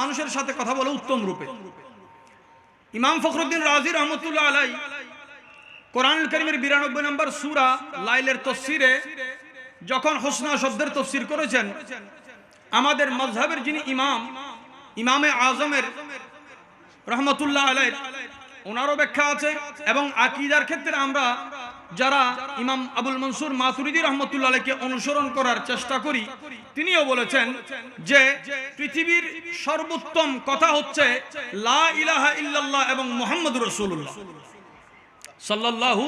মানুষের সাথে কথা বলো উত্তম রূপে। ইমাম ফখরুদ্দিন রাজির রহমতুল্লাহ আলাই কোরআন করিমের বিরানব্বই নম্বর সুরা লাইলের তসিরে যখন হোসনা শব্দের তফসির করেছেন, আমাদের মজহাবের যিনি ইমাম ইমামে আজমের রহমতুল্লাহ আলাই ওনারও ব্যাখ্যা আছে এবং আকিদার ক্ষেত্রে আমরা যারা ইমাম আবুল মনসুর মাতুরিদি রহমতুল্লাহ আলাইকে অনুসরণ করার চেষ্টা করি, তিনিও বলেছেন যে পৃথিবীর সর্বোত্তম কথা হচ্ছে লা ইলাহা ইল্লাল্লাহ এবং মোহাম্মদ রসুল্লাহ সাল্লাল্লাহু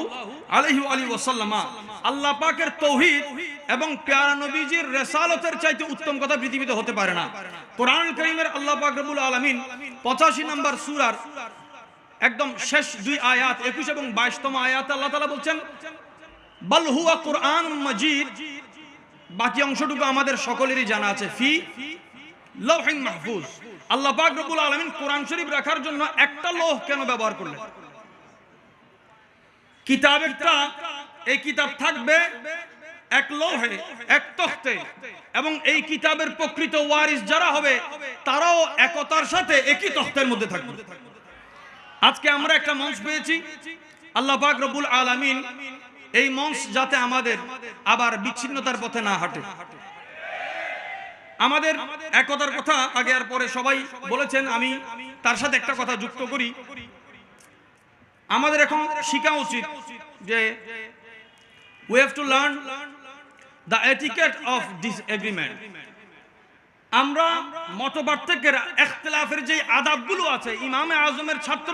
আলাইহি আলী ওয়াসাল্লামা, আল্লাহ পাকের তৌহিদ এবং প্যারা নবীজির রেসালতের চাইতে উত্তম কথা পৃথিবীতে হতে পারে না। কোরআন করিমের আল্লাহ পাক রব্বুল আলামিন 85 নম্বর সূরার একদম শেষ দুই আয়াত 21 এবং 22 তম আয়াত আল্লাহ তাআলা বলছেন, বাল হুয়া কোরআন মাজিদ। বাকি অংশটুকু আমাদের সকলেরই জানা আছে, ফি লৌহিন মাহফুজ। আল্লাহ পাক রব্বুল আলামিন কোরআন শরীফ রাখার জন্য একটা লোহ কেন ব্যবহার করলেন? কিতাব এই কিতাব থাকবে এক লোহে, এক তখতে। এবং এই কিতাবের প্রকৃত ওয়ারিস যারা হবে, তারাও একতার সাথে একই তখতের মধ্যে থাকবে। আজকে আমরা একটা মঞ্চ পেয়েছি। আল্লাহ পাক রব্বুল আলামিন এই মঞ্চ যাতে আমাদের আবার বিচ্ছিন্নতার পথে না হাঁটে। আমাদের একতার কথা আগে আর পরে সবাই বলেছেন, আমি তার সাথে একটা কথা যুক্ত করি। আমাদের এখন শেখা উচিত যে we have to learn the etiquette of disagreement আমরা মত পার্থক্যের এখতলাফের যে আদাবগুলো আছে, ইমামে আজমের ছাত্র,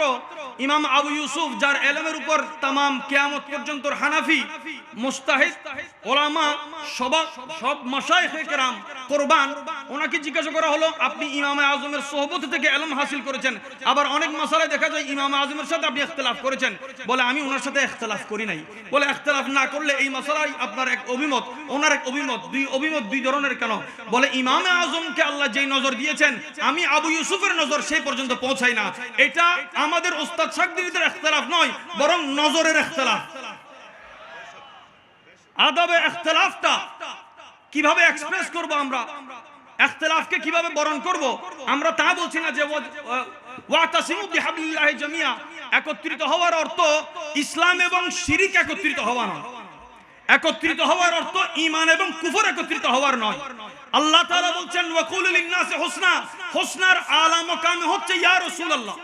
ইমাম আবু ইউসুফ, যার এলমের উপর তামাম কিয়ামত পর্যন্ত হানাফি, মুস্তাহিদ, ওলামা, সব সব মাসায়েখ কেরাম কোরবান। ওনাকে জিজ্ঞাসা করা হলো, আপনি ইমামে আজমের সোহবত থেকে এলম হাসিল করেছেন? আবার অনেক মশালায় দেখা যায়, ইমাম আজমের সাথে আপনি ইখতলাফ করেছেন। বলে, আমি ওনার সাথে ইখতলাফ করি নাই। বলে, ইখতলাফ না করলে এই মশালাই আপনার এক অভিমত, ওনার এক অভিমত, দুই অভিমত, দুই ধরনের কেন? বলে, ইমামে আজমকে আল্লাহ যেই নজর দিয়েছেন, আমি আবু ইউসুফের নজর সেই পর্যন্ত পৌঁছাই না। এটা আমাদের ওস্তাদ শাকদিনীদের ইখতলাফ নয়, বরং নজরের ইখতলাফ। আদাবে ইখতলাফটা কীভাবে এক্সপ্রেস করব আমরা? ইখতলাফকে কীভাবে বরণ করব? আমরা তা বলছি না যে জামিয়া। একত্রিত হওয়ার অর্থ ইসলাম এবং শিরিক একত্রিত হওয়া নয়। একত্রিত হওয়ার অর্থ ইমান এবং কুফর একত্রিত হওয়ার নয়। আল্লাহ তাআলা বলছেন ওয়াকুলুল লিন্নাসি হুসনা। হুসনার আলা মাকামে হচ্ছে ইয়া রাসূলুল্লাহ।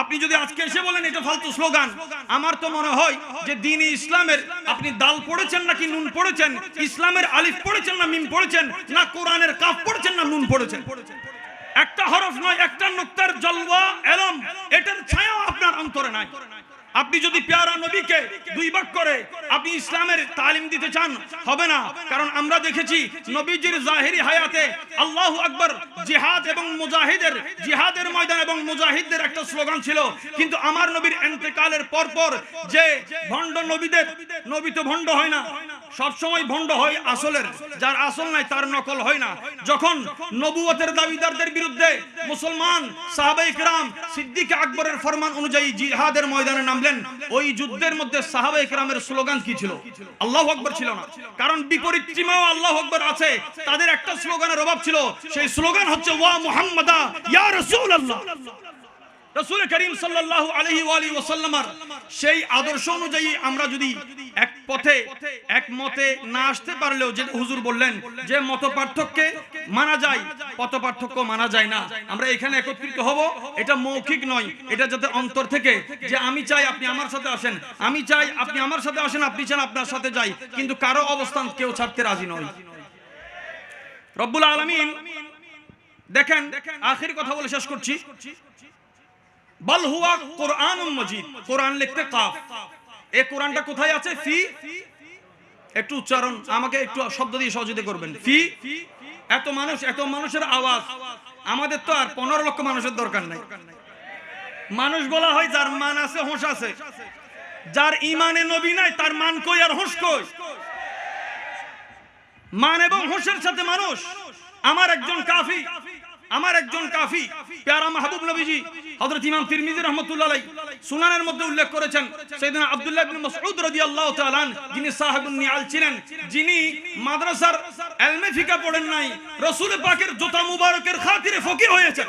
আপনি যদি আজকে এসে বলেন, এটা ফালতু স্লোগান। আমার তো মনে হয় যে দিন ইসলামের, আপনি দাল পড়েছেন নাকি নুন পড়েছেন? ইসলামের আলিফ পড়েছেন না মিম পড়েছেন? না কোরআনের কাপ পড়েছেন না নুন পড়েছেন? একটা হরফ নয়, একটা নুক্তার জলওয়া এলম। এটার ছায়া আপনার অন্তরে নাই। আপনি যদি পেয়ারা নবীকে দুই ভাগ করে আপনি ইসলামের তালিম দিতে চান, হবে না। কারণ আমরা দেখেছি নবীজির জাহেরি হায়াতে আল্লাহ আকবর জিহাদ এবং মুজাহিদের, জিহাদের ময়দান এবং মুজাহিদদের একটা স্লোগান ছিল। কিন্তু আমার নবীর এন্তেকালের পর পর যে ভণ্ড নবীদের, নবী তো ভণ্ড হয় না। সবসময় ভণ্ড হয় আসলের, যার আসল নাই তার নকল হয় না। যখন নবুয়তের দাবিদারদের বিরুদ্ধে মুসলমান সাহাবাই ইকরাম সিদ্দিক আকবরের ফরমান অনুযায়ী জিহাদের ময়দানে নামলেন, ওই যুদ্ধের মধ্যে সাহাবা ইকরামের স্লোগান কি ছিল? আল্লাহ আকবর ছিল না। কারণ বিপরীত টিমেও আল্লাহ আকবর আছে, তাদের একটা স্লোগানের অভাব ছিল। সেই স্লোগান হচ্ছে, ওয়া মুহাম্মাদা ইয়া রাসূলুল্লাহ। রসুল করিম সাল্লাল্লাহু আলাইহি ওয়ালি ওয়াসাল্লামার সেই আদর্শ অনুযায়ী আমরা যদি এক পথে, এক মতে না আসতে পারলেও যে হুজুর বললেন যে মত পার্থক্যে মানা যায় পথ পার্থক্য মানা যায় না। আমরা এখানে একত্রিত হব, এটা মৌখিক নয়, এটা যাতে অন্তর থেকে যে আমি চাই আপনি আমার সাথে আসেন, আমি চাই আপনি আমার সাথে আসেন, আপনি চান আপনার সাথে যাই, কিন্তু কারও অবস্থান কেউ ছাড়তে রাজি নয়। রব্বুল আলামিন, দেখেন, আখির কথা বলে শেষ করছি। বল হুয়া কোরআন মজিদ, কোরআন লিখতে কাফ। এই কোরআনটা কোথায় আছে? ফি? একটু উচ্চারণ, আমাকে একটু শব্দ দিয়ে সহযোগিতা করবেন। ফি? এত মানুষ, এত মানুষের আওয়াজ। আমাদের তো আর পনেরো লক্ষ মানুষের দরকার নাই। মানুষ বলা হয়, যার মান আছে, হোঁশ আছে। যার ইমানে নবী নাই, তার মান কই আর হোঁশ কই? মান এবং হোঁশের সাথে মানুষ। আমার একজন কাফি, আমার একজন কাফি, পেয়ারা মাহবুব নবীজি হযরত ইমাম তিরমিজি রাহমাতুল্লাহ আলাইহি সুনানের মধ্যে উল্লেখ করেছেন সাইয়েদনা আব্দুল্লাহ ইবনে মাসউদ রাদিয়াল্লাহু তাআলা যিনি সাহাবুন নিয়াল ছিলেন, যিনি মাদ্রাসার ইলমে ফিকা পড়েন নাই, রাসূল পাকের জুতা মুবারকের খাতিরে ফকির হয়েছেন।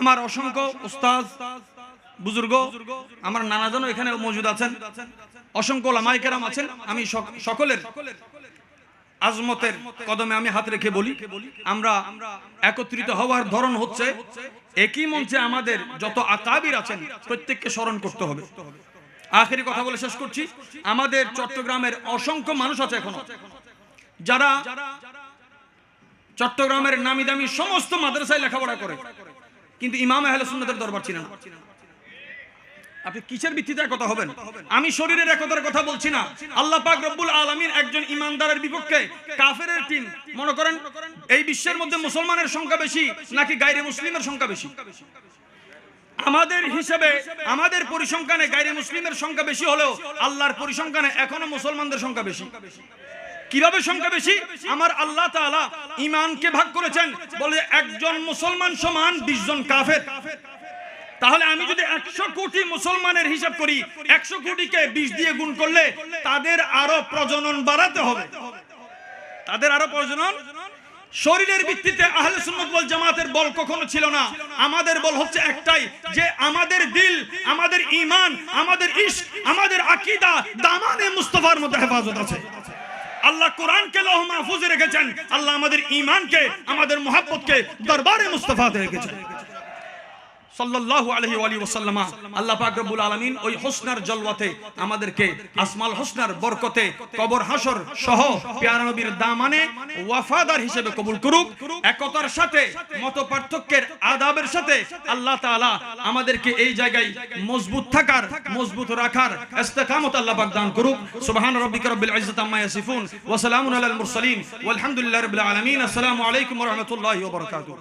আমার অসংখ্য উস্তাদ, বুজুর্গ, আমার নানাজনও এখানে মজুদ আছেন। অসংখ্য লামাইকেরাম আছেন। আমি সকলের আজমতের কদমে আমি হাত রেখে বলি, আমরা একত্রিত হওয়ার ধরন হচ্ছে, একই মঞ্চে আমাদের যত আকাবির আছেন, প্রত্যেককে স্মরণ করতে হবে। আখেরি কথা বলে শেষ করছি। আমাদের চট্টগ্রামের অসংখ্য মানুষ আছে এখনও। যারা চট্টগ্রামের নামি দামি সমস্ত মাদ্রাসায় লেখাপড়া করে। কিন্তু ইমাম আহলে সুন্নাতের দরবার ছিল না। আপনি কিসের ভিত্তিতে কথা হবেন? আমি শরীরের একতার কথা বলছি না। আল্লাহ পাক রব্বুল আলামিন একজন ইমানদারের বিপক্ষে কাফেরের টিম, মনে করেন, এই বিশ্বের মধ্যে মুসলমানের সংখ্যা বেশি নাকি গাইরে মুসলিমের সংখ্যা বেশি? আমাদের হিসেবে, আমাদের পরিসংখ্যানে গাইরে মুসলিমের সংখ্যা বেশি হলেও আল্লাহর পরিসংখ্যানে এখনও মুসলমানদের সংখ্যা বেশি। কীভাবে সংখ্যা বেশি? আমার আল্লাহ তাআলা ইমানকে ভাগ করেছেন। বলে একজন মুসলমান সমান বিশ জন কাফের। তাহলে আমি যদি একশো কোটি মুসলমানের হিসাব করি, একশো কোটিকে বিশ দিয়ে গুণ করলে তাদের আরও প্রজনন বাড়াতে হবে। তাদের আরও প্রজনন? শরীরের ভিত্তিতে আহলে সুন্নাত ওয়াল জামাতের বল কখনো ছিল না। আমাদের বল হচ্ছে একটাই, যে আমাদের দিল, আমাদের ঈমান, আমাদের ইশক, আমাদের আকীদা দামানে মুস্তফার মধ্যে হেফাজত আছে। আল্লাহ কোরআনকে লৌহ মাহফুজে রেখেছেন। আল্লাহ আমাদের ইমানকে আমাদের মোহাব্বতকে দরবারে মুস্তফাতে রেখেছেন। আল্লাহ আমাদেরকে তাআলা আমাদেরকে এই জায়গায় মজবুত থাকার, মজবুত রাখার দান করুক। সুবহান রাব্বিকা রব্বিল ইজ্জাতি আম্মা